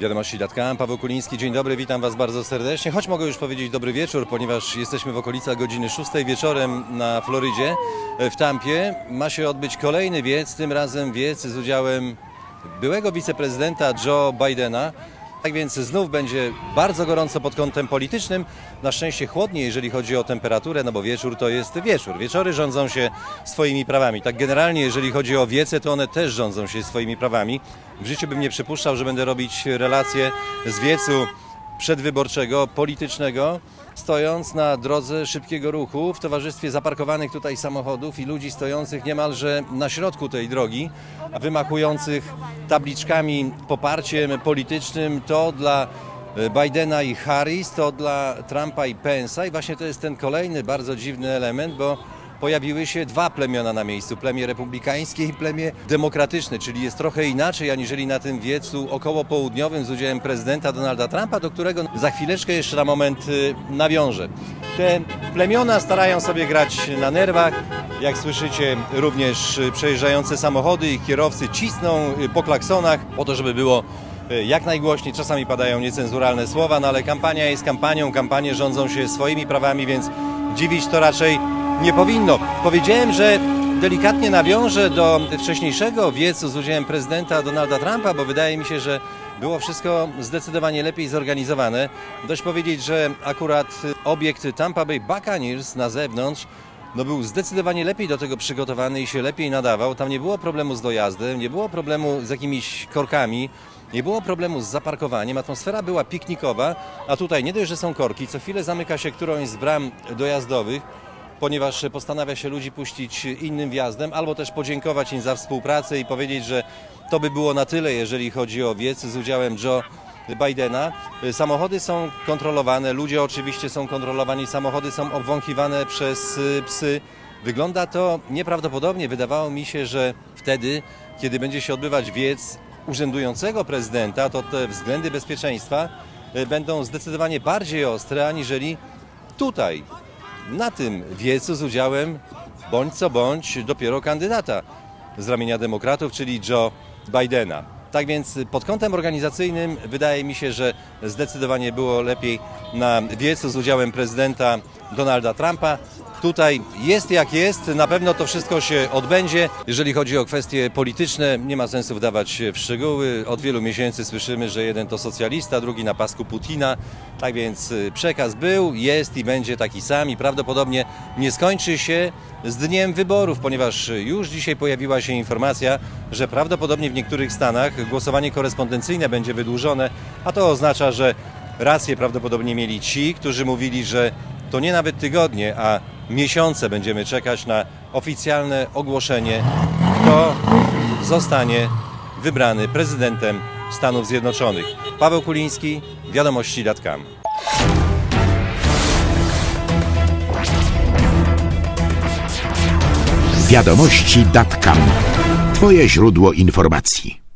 Wiadomości Datkam, Paweł Kuliński, dzień dobry, witam Was bardzo serdecznie. Choć mogę już powiedzieć dobry wieczór, ponieważ jesteśmy w okolicach godziny 6 wieczorem na Florydzie, w Tampie. Ma się odbyć kolejny wiec, tym razem wiec z udziałem byłego wiceprezydenta Joe Bidena. Tak więc znów będzie bardzo gorąco pod kątem politycznym. Na szczęście chłodniej, jeżeli chodzi o temperaturę, no bo wieczór to jest wieczór. Wieczory rządzą się swoimi prawami. Tak generalnie, jeżeli chodzi o wiece, to one też rządzą się swoimi prawami. W życiu bym nie przypuszczał, że będę robić relacje z wiecu przedwyborczego, politycznego, stojąc na drodze szybkiego ruchu w towarzystwie zaparkowanych tutaj samochodów i ludzi stojących niemalże na środku tej drogi, wymachujących tabliczkami poparciem politycznym to dla e, Bidena i Harris, to dla Trumpa i Pence'a. I właśnie to jest ten kolejny bardzo dziwny element, bo pojawiły się dwa plemiona na miejscu, plemię republikańskie i plemię demokratyczne, czyli jest trochę inaczej aniżeli na tym wiecu około południowym z udziałem prezydenta Donalda Trumpa, do którego za chwileczkę jeszcze na moment y, nawiążę. Te plemiona starają sobie grać na nerwach, jak słyszycie również y, przejeżdżające samochody, ich kierowcy cisną y, po klaksonach po to, żeby było jak najgłośniej, czasami padają niecenzuralne słowa, no ale kampania jest kampanią, kampanie rządzą się swoimi prawami, więc dziwić to raczej nie powinno. Powiedziałem, że delikatnie nawiążę do wcześniejszego wiecu z udziałem prezydenta Donalda Trumpa, bo wydaje mi się, że było wszystko zdecydowanie lepiej zorganizowane. Dość powiedzieć, że akurat obiekt Tampa Bay Buccaneers na zewnątrz no był zdecydowanie lepiej do tego przygotowany i się lepiej nadawał. Tam nie było problemu z dojazdem, nie było problemu z jakimiś korkami, nie było problemu z zaparkowaniem. Atmosfera była piknikowa, a tutaj nie dość, że są korki, co chwilę zamyka się którąś z bram dojazdowych ponieważ postanawia się ludzi puścić innym wjazdem, albo też podziękować im za współpracę i powiedzieć, że to by było na tyle, jeżeli chodzi o wiec z udziałem Joe Bidena. Samochody są kontrolowane, ludzie oczywiście są kontrolowani, samochody są obwąchiwane przez psy. Wygląda to nieprawdopodobnie. Wydawało mi się, że wtedy, kiedy będzie się odbywać wiec urzędującego prezydenta, to te względy bezpieczeństwa y, będą zdecydowanie bardziej ostre, aniżeli tutaj, na tym wiecu z udziałem bądź co bądź dopiero kandydata z ramienia demokratów, czyli Joe Bidena. Tak więc pod kątem organizacyjnym wydaje mi się, że zdecydowanie było lepiej na wiecu z udziałem prezydenta Donalda Trumpa. Tutaj jest jak jest, na pewno to wszystko się odbędzie. Jeżeli chodzi o kwestie polityczne, nie ma sensu wdawać się w szczegóły. Od wielu miesięcy słyszymy, że jeden to socjalista, drugi na pasku Putina. Tak więc y, przekaz był, jest i będzie taki sam i prawdopodobnie nie skończy się z dniem wyborów, ponieważ już dzisiaj pojawiła się informacja, że prawdopodobnie w niektórych stanach głosowanie korespondencyjne będzie wydłużone, a to oznacza, że rację prawdopodobnie mieli ci, którzy mówili, że to nie nawet tygodnie, a miesiące będziemy czekać na oficjalne ogłoszenie, kto zostanie wybrany prezydentem Stanów Zjednoczonych. Paweł Kuliński, Wiadomości.com. Wiadomości.com. Twoje źródło informacji.